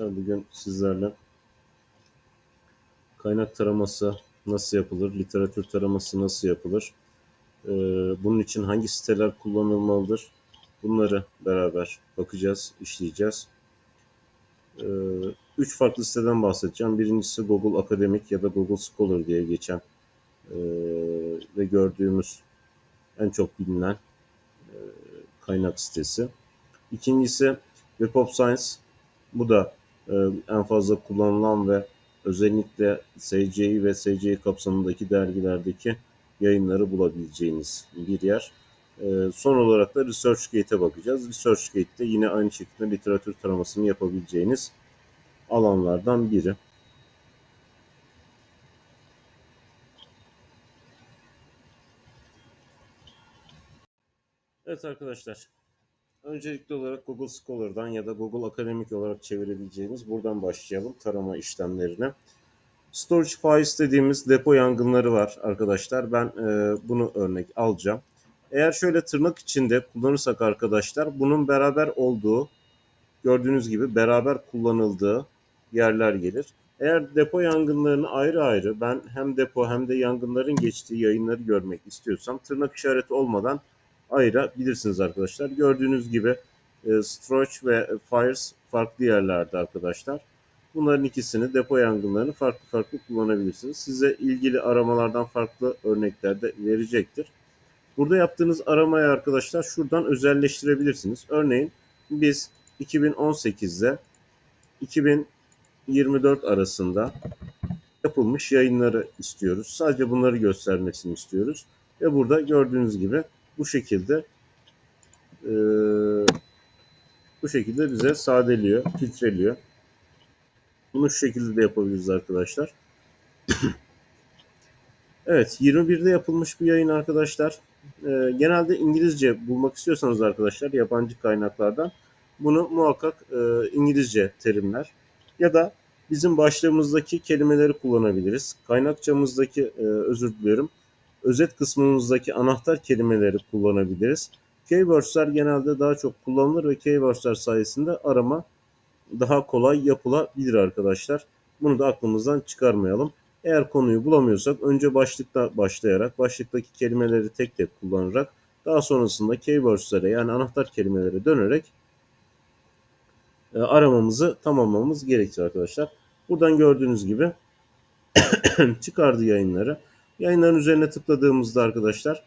Bugün sizlerle kaynak taraması nasıl yapılır, literatür taraması nasıl yapılır, bunun için hangi siteler kullanılmalıdır, bunları beraber bakacağız, işleyeceğiz. Üç farklı siteden bahsedeceğim. Birincisi Google Akademik ya da Google Scholar diye geçen ve gördüğümüz en çok bilinen kaynak sitesi. İkincisi Web of Science. Bu da en fazla kullanılan ve özellikle SCI ve SCI kapsamındaki dergilerdeki yayınları bulabileceğiniz bir yer. E, son olarak da ResearchGate'e bakacağız. ResearchGate'de yine aynı şekilde literatür taramasını yapabileceğiniz alanlardan biri. Evet arkadaşlar, Öncelikli olarak Google Scholar'dan ya da Google Akademik olarak çevirebileceğiniz buradan başlayalım tarama işlemlerine. Storage fires dediğimiz depo yangınları var arkadaşlar. Ben e, bunu örnek alacağım. Eğer şöyle tırnak içinde kullanırsak arkadaşlar bunun beraber olduğu gördüğünüz gibi beraber kullanıldığı yerler gelir. Eğer depo yangınlarını ayrı ayrı ben hem depo hem de yangınların geçtiği yayınları görmek istiyorsam tırnak işareti olmadan ayırabilirsiniz arkadaşlar. Gördüğünüz gibi e, Storage ve Fires farklı yerlerde arkadaşlar. Bunların ikisini depo yangınlarını farklı farklı kullanabilirsiniz. Size ilgili aramalardan farklı örnekler de verecektir. Burada yaptığınız aramayı arkadaşlar şuradan özelleştirebilirsiniz. Örneğin biz 2018'de 2024 arasında yapılmış yayınları istiyoruz. Sadece bunları göstermesini istiyoruz. Ve burada gördüğünüz gibi bu şekilde e, bu şekilde bize sadeliyor, filtreliyor. Bunu şu şekilde de yapabiliriz arkadaşlar. evet 21'de yapılmış bir yayın arkadaşlar. E, genelde İngilizce bulmak istiyorsanız arkadaşlar yabancı kaynaklardan bunu muhakkak e, İngilizce terimler ya da bizim başlığımızdaki kelimeleri kullanabiliriz. Kaynakçamızdaki e, özür diliyorum özet kısmımızdaki anahtar kelimeleri kullanabiliriz. Keywords'ler genelde daha çok kullanılır ve keywords'ler sayesinde arama daha kolay yapılabilir arkadaşlar. Bunu da aklımızdan çıkarmayalım. Eğer konuyu bulamıyorsak önce başlıkta başlayarak, başlıktaki kelimeleri tek tek kullanarak daha sonrasında keywords'lere yani anahtar kelimelere dönerek e, aramamızı tamamlamamız gerekir arkadaşlar. Buradan gördüğünüz gibi çıkardı yayınları. Yayınların üzerine tıkladığımızda arkadaşlar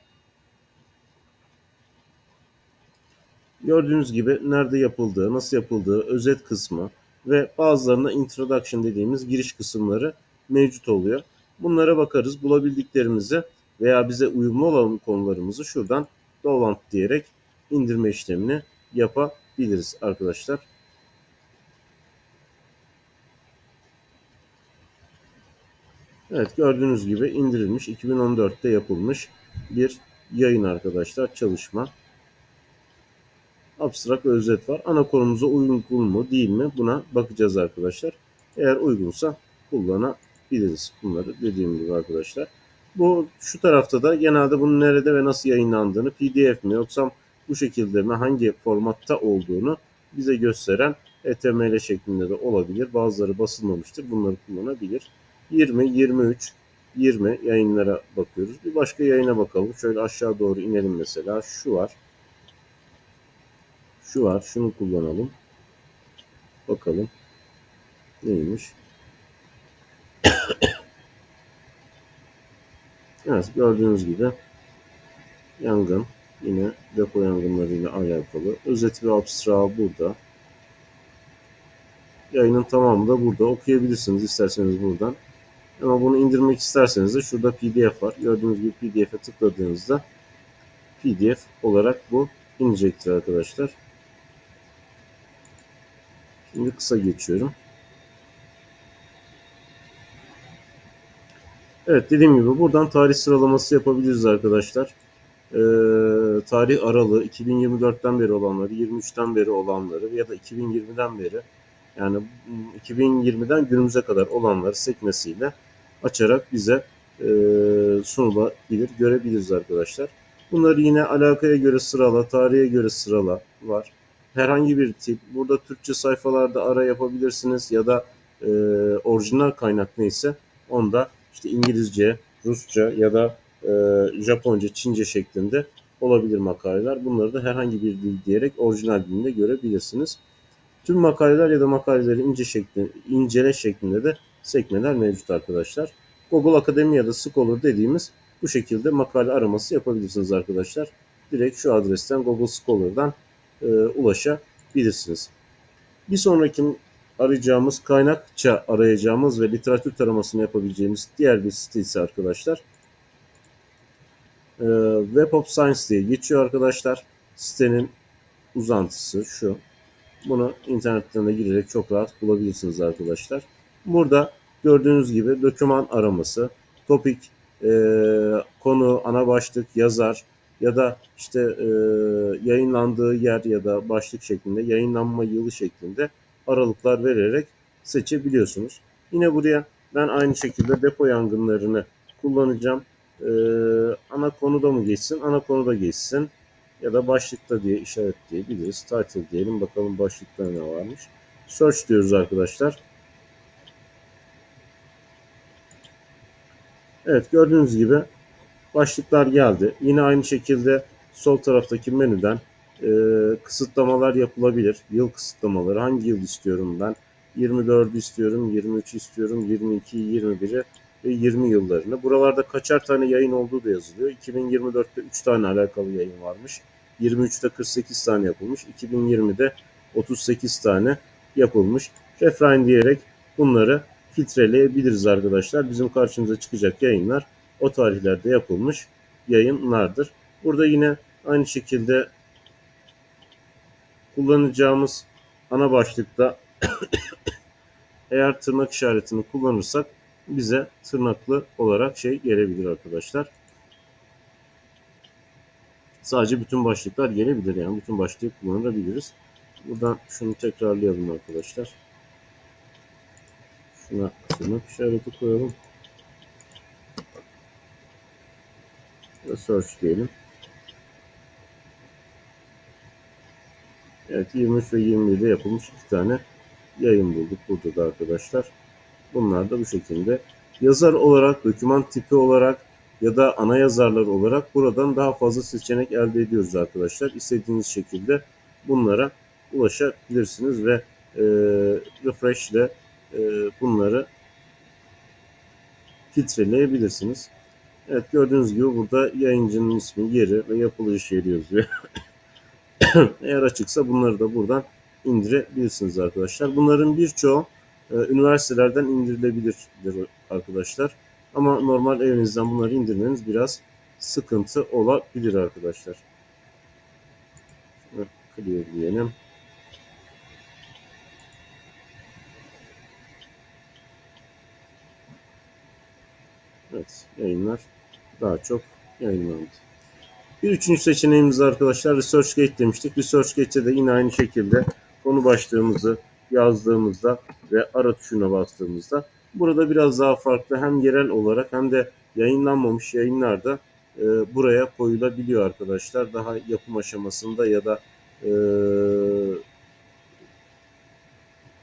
gördüğünüz gibi nerede yapıldığı, nasıl yapıldığı, özet kısmı ve bazılarına introduction dediğimiz giriş kısımları mevcut oluyor. Bunlara bakarız. Bulabildiklerimizi veya bize uyumlu olan konularımızı şuradan download diyerek indirme işlemini yapabiliriz arkadaşlar. Evet gördüğünüz gibi indirilmiş 2014'te yapılmış bir yayın arkadaşlar çalışma. Abstrak özet var. Ana konumuza uygun mu değil mi buna bakacağız arkadaşlar. Eğer uygunsa kullanabiliriz bunları dediğim gibi arkadaşlar. Bu şu tarafta da genelde bunun nerede ve nasıl yayınlandığını pdf mi yoksa bu şekilde mi hangi formatta olduğunu bize gösteren HTML şeklinde de olabilir. Bazıları basılmamıştır. Bunları kullanabilir. 20, 23, 20 yayınlara bakıyoruz. Bir başka yayına bakalım. Şöyle aşağı doğru inelim mesela. Şu var. Şu var. Şunu kullanalım. Bakalım. Neymiş? evet gördüğünüz gibi yangın yine depo yangınlarıyla alakalı. Özeti ve abstrağı burada. Yayının tamamı da burada. Okuyabilirsiniz isterseniz buradan. Ama bunu indirmek isterseniz de şurada PDF var. Gördüğünüz gibi PDF'e tıkladığınızda PDF olarak bu inecektir arkadaşlar. Şimdi kısa geçiyorum. Evet dediğim gibi buradan tarih sıralaması yapabiliriz arkadaşlar. Ee, tarih aralığı 2024'ten beri olanları, 23'ten beri olanları ya da 2020'den beri yani 2020'den günümüze kadar olanları sekmesiyle açarak bize e, sunulabilir, görebiliriz arkadaşlar. Bunları yine alakaya göre sırala, tarihe göre sırala var. herhangi bir tip. Burada Türkçe sayfalarda ara yapabilirsiniz ya da e, orijinal kaynak neyse onda işte İngilizce, Rusça ya da e, Japonca, Çince şeklinde olabilir makaleler. Bunları da herhangi bir dil diyerek orijinal dilinde görebilirsiniz. Tüm makaleler ya da makaleleri ince şekli, incele şeklinde de sekmeler mevcut arkadaşlar. Google Akademi ya da Scholar dediğimiz bu şekilde makale araması yapabilirsiniz arkadaşlar. Direkt şu adresten Google Scholar'dan e, ulaşabilirsiniz. Bir sonraki arayacağımız kaynakça arayacağımız ve literatür taramasını yapabileceğimiz diğer bir site ise arkadaşlar e, Web of Science diye geçiyor arkadaşlar. Sitenin uzantısı şu. Bunu internetten de girerek çok rahat bulabilirsiniz arkadaşlar. Burada gördüğünüz gibi doküman araması, topik, e, konu, ana başlık, yazar ya da işte e, yayınlandığı yer ya da başlık şeklinde, yayınlanma yılı şeklinde aralıklar vererek seçebiliyorsunuz. Yine buraya ben aynı şekilde depo yangınlarını kullanacağım. E, ana konuda mı geçsin? Ana konuda geçsin ya da başlıkta diye işaretleyebiliriz. Title diyelim bakalım başlıkta ne varmış. Search diyoruz arkadaşlar. Evet gördüğünüz gibi başlıklar geldi. Yine aynı şekilde sol taraftaki menüden e, kısıtlamalar yapılabilir. Yıl kısıtlamaları. Hangi yıl istiyorum ben? 24 istiyorum, 23 istiyorum, 22, 21'i ve 20 yıllarını. Buralarda kaçar tane yayın olduğu da yazılıyor. 2024'te 3 tane alakalı yayın varmış. 23'te 48 tane yapılmış. 2020'de 38 tane yapılmış. Refrain diyerek bunları filtreleyebiliriz arkadaşlar. Bizim karşımıza çıkacak yayınlar o tarihlerde yapılmış yayınlardır. Burada yine aynı şekilde kullanacağımız ana başlıkta eğer tırnak işaretini kullanırsak bize tırnaklı olarak şey gelebilir arkadaşlar. Sadece bütün başlıklar gelebilir yani bütün başlığı kullanabiliriz. Buradan şunu tekrarlayalım arkadaşlar. Şuna tırnak işareti koyalım. Ve search diyelim. Evet 23 ve 21'de yapılmış iki tane yayın bulduk burada da arkadaşlar. Bunlar da bu şekilde. Yazar olarak, doküman tipi olarak ya da ana yazarlar olarak buradan daha fazla seçenek elde ediyoruz arkadaşlar. İstediğiniz şekilde bunlara ulaşabilirsiniz ve e, refresh ile e, bunları filtreleyebilirsiniz. Evet gördüğünüz gibi burada yayıncının ismi, yeri ve yapılış yeri yazıyor. Eğer açıksa bunları da buradan indirebilirsiniz arkadaşlar. Bunların birçoğu e, üniversitelerden indirilebilirdir arkadaşlar. Ama normal evinizden bunları indirmeniz biraz sıkıntı olabilir arkadaşlar. Clear diyelim. Evet, yayınlar daha çok yayınlandı. Bir üçüncü seçeneğimiz arkadaşlar ResearchGate demiştik. ResearchGate'de de yine aynı şekilde konu başlığımızı yazdığımızda ve ara tuşuna bastığımızda burada biraz daha farklı hem yerel olarak hem de yayınlanmamış yayınlarda e, buraya koyulabiliyor arkadaşlar. Daha yapım aşamasında ya da e,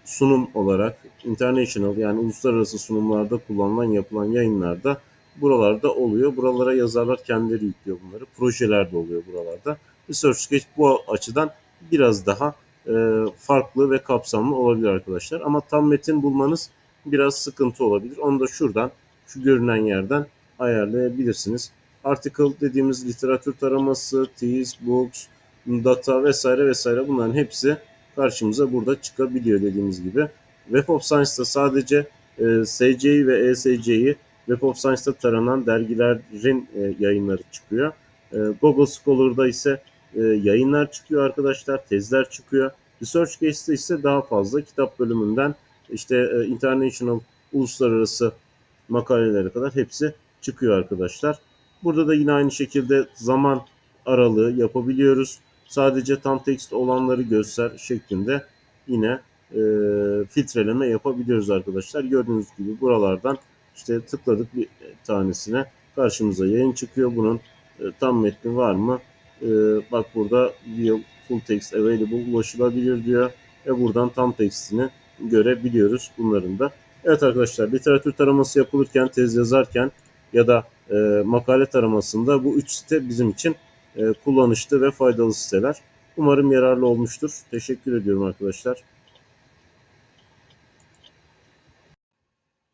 sunum olarak international yani uluslararası sunumlarda kullanılan yapılan yayınlarda buralarda oluyor. Buralara yazarlar kendileri yüklüyor bunları. Projeler de oluyor buralarda. ResearchGate bu açıdan biraz daha e, farklı ve kapsamlı olabilir arkadaşlar. Ama tam metin bulmanız biraz sıkıntı olabilir. Onu da şuradan, şu görünen yerden ayarlayabilirsiniz. Article dediğimiz literatür taraması, teas, books, data vesaire vesaire bunların hepsi karşımıza burada çıkabiliyor dediğimiz gibi. Web of Science'da sadece e, SC'yi ve ESC'yi Web of Science'da taranan dergilerin e, yayınları çıkıyor. E, Google Scholar'da ise e, yayınlar çıkıyor arkadaşlar, tezler çıkıyor. ResearchGate'de ise daha fazla kitap bölümünden işte e, international, uluslararası makalelere kadar hepsi çıkıyor arkadaşlar. Burada da yine aynı şekilde zaman aralığı yapabiliyoruz. Sadece tam tekst olanları göster şeklinde yine e, filtreleme yapabiliyoruz arkadaşlar. Gördüğünüz gibi buralardan işte tıkladık bir tanesine karşımıza yayın çıkıyor. Bunun e, tam metni var mı? E, bak burada full text available ulaşılabilir diyor ve buradan tam tekstini görebiliyoruz bunların da. Evet arkadaşlar literatür taraması yapılırken, tez yazarken ya da e, makale taramasında bu üç site bizim için e, kullanışlı ve faydalı siteler. Umarım yararlı olmuştur. Teşekkür ediyorum arkadaşlar.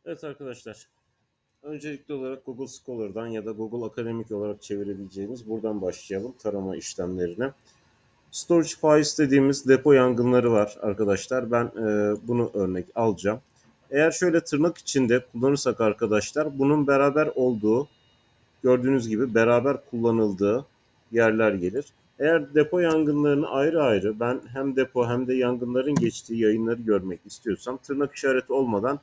Evet arkadaşlar. Öncelikli olarak Google Scholar'dan ya da Google Akademik olarak çevirebileceğimiz buradan başlayalım tarama işlemlerine. Storage fires dediğimiz depo yangınları var arkadaşlar. Ben e, bunu örnek alacağım. Eğer şöyle tırnak içinde kullanırsak arkadaşlar bunun beraber olduğu gördüğünüz gibi beraber kullanıldığı yerler gelir. Eğer depo yangınlarını ayrı ayrı ben hem depo hem de yangınların geçtiği yayınları görmek istiyorsam tırnak işareti olmadan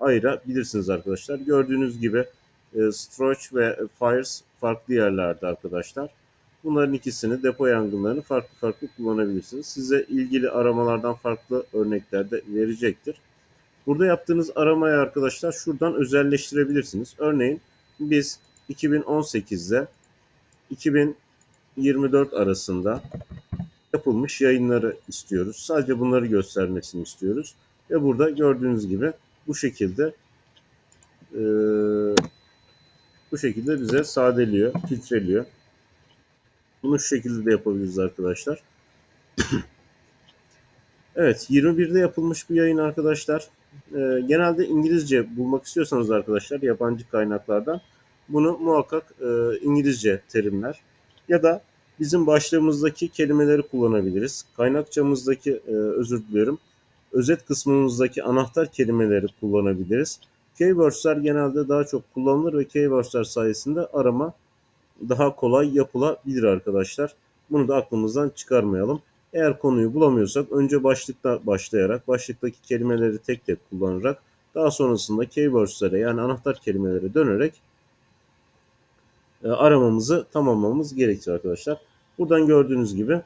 ayırabilirsiniz arkadaşlar. Gördüğünüz gibi e, storage ve fires farklı yerlerde arkadaşlar. Bunların ikisini depo yangınlarını farklı farklı kullanabilirsiniz. Size ilgili aramalardan farklı örnekler de verecektir. Burada yaptığınız aramayı arkadaşlar şuradan özelleştirebilirsiniz. Örneğin biz 2018'de 2024 arasında yapılmış yayınları istiyoruz. Sadece bunları göstermesini istiyoruz. Ve burada gördüğünüz gibi bu şekilde e, bu şekilde bize sadeliyor, filtreliyor. Bunu şu şekilde de yapabiliriz arkadaşlar. evet 21'de yapılmış bir yayın arkadaşlar. E, genelde İngilizce bulmak istiyorsanız arkadaşlar yabancı kaynaklardan bunu muhakkak e, İngilizce terimler ya da bizim başlığımızdaki kelimeleri kullanabiliriz. Kaynakçamızdaki e, özür diliyorum özet kısmımızdaki anahtar kelimeleri kullanabiliriz. Keywords'ler genelde daha çok kullanılır ve keywords'ler sayesinde arama daha kolay yapılabilir arkadaşlar. Bunu da aklımızdan çıkarmayalım. Eğer konuyu bulamıyorsak önce başlıkta başlayarak, başlıktaki kelimeleri tek tek kullanarak daha sonrasında keywords'lere yani anahtar kelimelere dönerek e, aramamızı tamamlamamız gerekir arkadaşlar. Buradan gördüğünüz gibi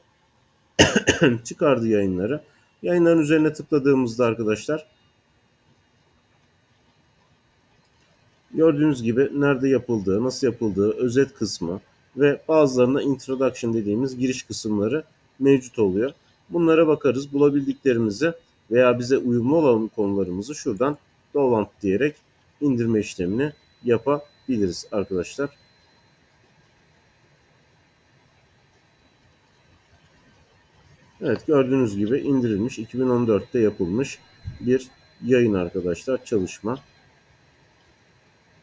çıkardı yayınları. Yayınların üzerine tıkladığımızda arkadaşlar gördüğünüz gibi nerede yapıldığı, nasıl yapıldığı, özet kısmı ve bazılarında introduction dediğimiz giriş kısımları mevcut oluyor. Bunlara bakarız. Bulabildiklerimizi veya bize uyumlu olan konularımızı şuradan download diyerek indirme işlemini yapabiliriz arkadaşlar. Evet gördüğünüz gibi indirilmiş 2014'te yapılmış bir yayın arkadaşlar çalışma.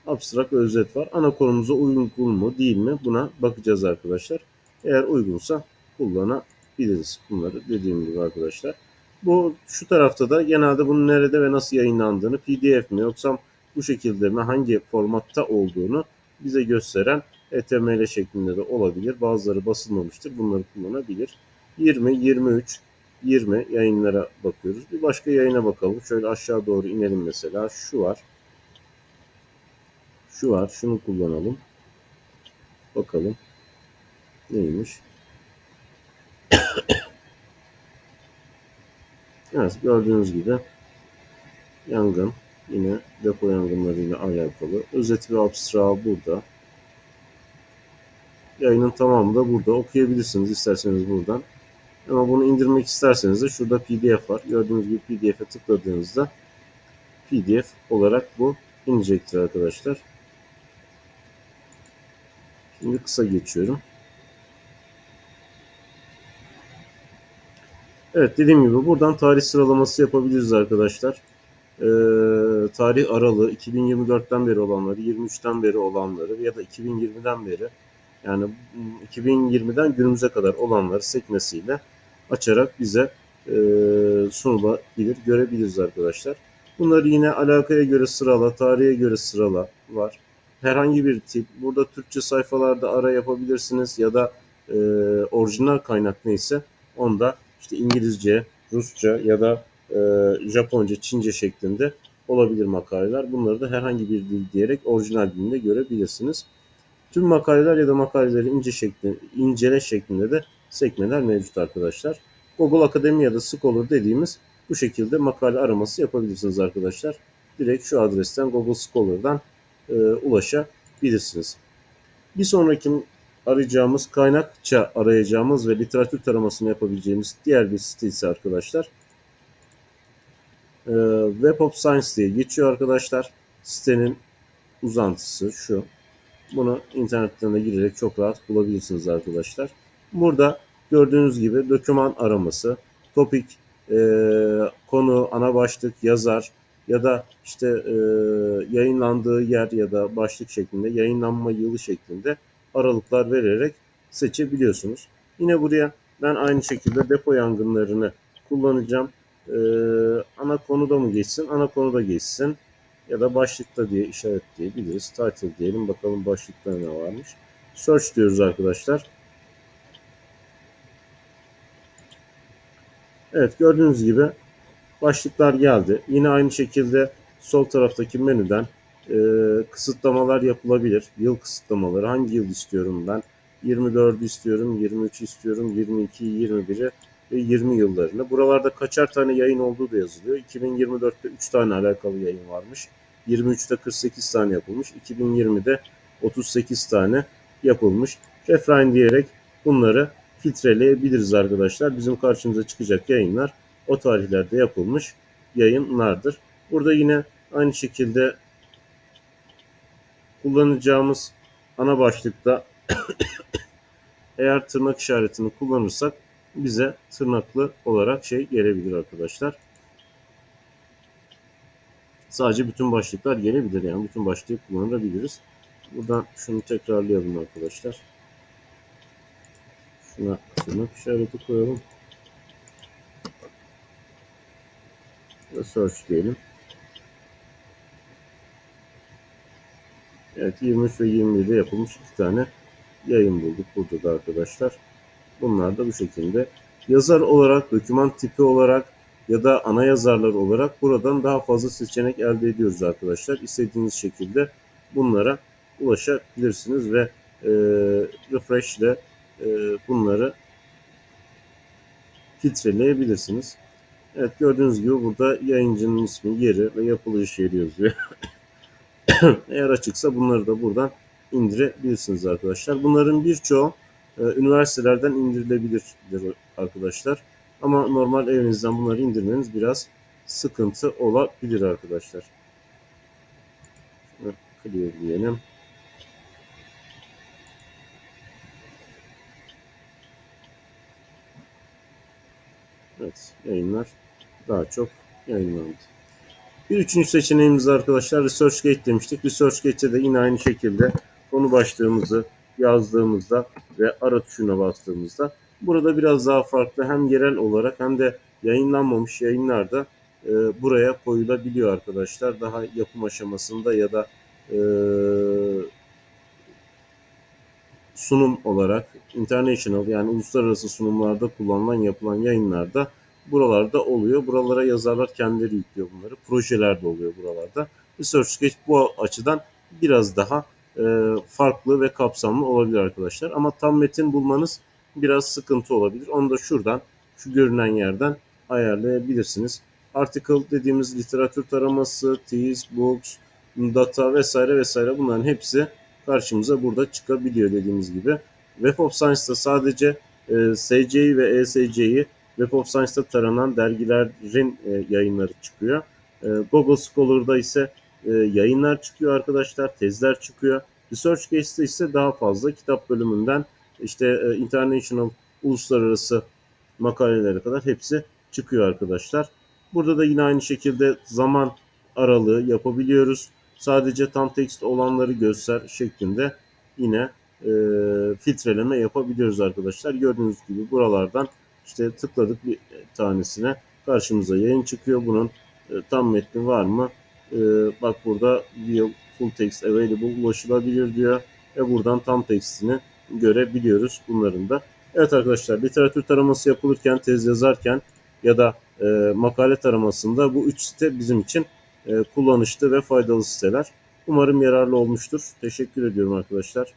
Abstrak özet var. Ana konumuza uygun mu değil mi buna bakacağız arkadaşlar. Eğer uygunsa kullanabiliriz bunları dediğim gibi arkadaşlar. Bu şu tarafta da genelde bunun nerede ve nasıl yayınlandığını pdf mi yoksa bu şekilde mi hangi formatta olduğunu bize gösteren HTML şeklinde de olabilir. Bazıları basılmamıştır. Bunları kullanabilir. 20, 23, 20 yayınlara bakıyoruz. Bir başka yayına bakalım. Şöyle aşağı doğru inelim mesela. Şu var. Şu var. Şunu kullanalım. Bakalım. Neymiş? evet gördüğünüz gibi yangın yine depo yangınlarıyla alakalı. Özeti ve abstrağı burada. Yayının tamamı da burada. Okuyabilirsiniz isterseniz buradan. Ama bunu indirmek isterseniz de şurada pdf var. Gördüğünüz gibi pdf'e tıkladığınızda pdf olarak bu inecektir arkadaşlar. Şimdi kısa geçiyorum. Evet dediğim gibi buradan tarih sıralaması yapabiliriz arkadaşlar. Ee, tarih aralığı 2024'ten beri olanları, 23'ten beri olanları ya da 2020'den beri yani 2020'den günümüze kadar olanları sekmesiyle açarak bize e, sunulabilir, görebiliriz arkadaşlar. Bunları yine alakaya göre sırala, tarihe göre sırala var. Herhangi bir tip, burada Türkçe sayfalarda ara yapabilirsiniz ya da e, orijinal kaynak neyse onda işte İngilizce, Rusça ya da e, Japonca, Çince şeklinde olabilir makaleler. Bunları da herhangi bir dil diyerek orijinal dilinde görebilirsiniz. Tüm makaleler ya da makaleleri ince şekli, incele şeklinde de sekmeler mevcut arkadaşlar. Google Akademi ya da Scholar dediğimiz bu şekilde makale araması yapabilirsiniz arkadaşlar. Direkt şu adresten Google Scholar'dan e, ulaşabilirsiniz. Bir sonraki arayacağımız, kaynakça arayacağımız ve literatür taramasını yapabileceğimiz diğer bir site ise arkadaşlar e, Web of Science diye geçiyor arkadaşlar. Sitenin uzantısı şu. Bunu internetten de girerek çok rahat bulabilirsiniz arkadaşlar. Burada gördüğünüz gibi doküman araması, topik, e, konu, ana başlık, yazar ya da işte e, yayınlandığı yer ya da başlık şeklinde, yayınlanma yılı şeklinde aralıklar vererek seçebiliyorsunuz. Yine buraya ben aynı şekilde depo yangınlarını kullanacağım. E, ana konuda mı geçsin? Ana konuda geçsin ya da başlıkta diye işaretleyebiliriz. Title diyelim bakalım başlıkta ne varmış. Search diyoruz arkadaşlar. Evet gördüğünüz gibi başlıklar geldi. Yine aynı şekilde sol taraftaki menüden e, kısıtlamalar yapılabilir. Yıl kısıtlamaları hangi yıl istiyorum ben? 24 istiyorum, 23 istiyorum, 22, 21'i ve 20 yıllarını. Buralarda kaçar tane yayın olduğu da yazılıyor. 2024'te 3 tane alakalı yayın varmış. 23'te 48 tane yapılmış. 2020'de 38 tane yapılmış. Refine diyerek bunları filtreleyebiliriz arkadaşlar. Bizim karşımıza çıkacak yayınlar o tarihlerde yapılmış yayınlardır. Burada yine aynı şekilde kullanacağımız ana başlıkta eğer tırnak işaretini kullanırsak bize tırnaklı olarak şey gelebilir arkadaşlar. Sadece bütün başlıklar gelebilir yani bütün başlığı kullanabiliriz. Buradan şunu tekrarlayalım arkadaşlar. Şuna tırnak işareti koyalım. Search diyelim. Evet 23 ve 21'de yapılmış iki tane yayın bulduk burada da arkadaşlar. Bunlar da bu şekilde. Yazar olarak, doküman tipi olarak ya da ana yazarlar olarak buradan daha fazla seçenek elde ediyoruz arkadaşlar. İstediğiniz şekilde bunlara ulaşabilirsiniz ve e, refresh ile e, bunları filtreleyebilirsiniz. Evet gördüğünüz gibi burada yayıncının ismi, yeri ve yapılış yeri yazıyor. Eğer açıksa bunları da buradan indirebilirsiniz arkadaşlar. Bunların birçoğu e, üniversitelerden indirilebilir arkadaşlar. Ama normal evinizden bunları indirmeniz biraz sıkıntı olabilir arkadaşlar. Şunu clear diyelim. Evet yayınlar daha çok yayınlandı. Bir üçüncü seçeneğimiz arkadaşlar ResearchGate demiştik. ResearchGate'de de yine aynı şekilde konu başlığımızı yazdığımızda ve ara tuşuna bastığımızda burada biraz daha farklı hem yerel olarak hem de yayınlanmamış yayınlarda e, buraya koyulabiliyor arkadaşlar. Daha yapım aşamasında ya da e, sunum olarak international yani uluslararası sunumlarda kullanılan yapılan yayınlarda buralarda oluyor. Buralara yazarlar kendileri yüklüyor bunları. Projeler de oluyor buralarda. ResearchGate bu açıdan biraz daha e, farklı ve kapsamlı olabilir arkadaşlar. Ama tam metin bulmanız biraz sıkıntı olabilir. Onu da şuradan, şu görünen yerden ayarlayabilirsiniz. Article dediğimiz literatür taraması, teas, books, data vesaire vesaire bunların hepsi karşımıza burada çıkabiliyor dediğimiz gibi. Web of Science'da sadece e, SC'yi ve ESC'yi Web of Science'da taranan dergilerin e, yayınları çıkıyor. E, Google Scholar'da ise e, yayınlar çıkıyor arkadaşlar, tezler çıkıyor. ResearchGate'de ise daha fazla kitap bölümünden işte e, international, uluslararası makalelere kadar hepsi çıkıyor arkadaşlar. Burada da yine aynı şekilde zaman aralığı yapabiliyoruz. Sadece tam tekst olanları göster şeklinde yine e, filtreleme yapabiliyoruz arkadaşlar. Gördüğünüz gibi buralardan işte tıkladık bir tanesine karşımıza yayın çıkıyor. Bunun e, tam metni var mı? E, bak burada view full text available ulaşılabilir diyor ve buradan tam tekstini görebiliyoruz bunların da. Evet arkadaşlar literatür taraması yapılırken, tez yazarken ya da e, makale taramasında bu üç site bizim için e, kullanışlı ve faydalı siteler. Umarım yararlı olmuştur. Teşekkür ediyorum arkadaşlar.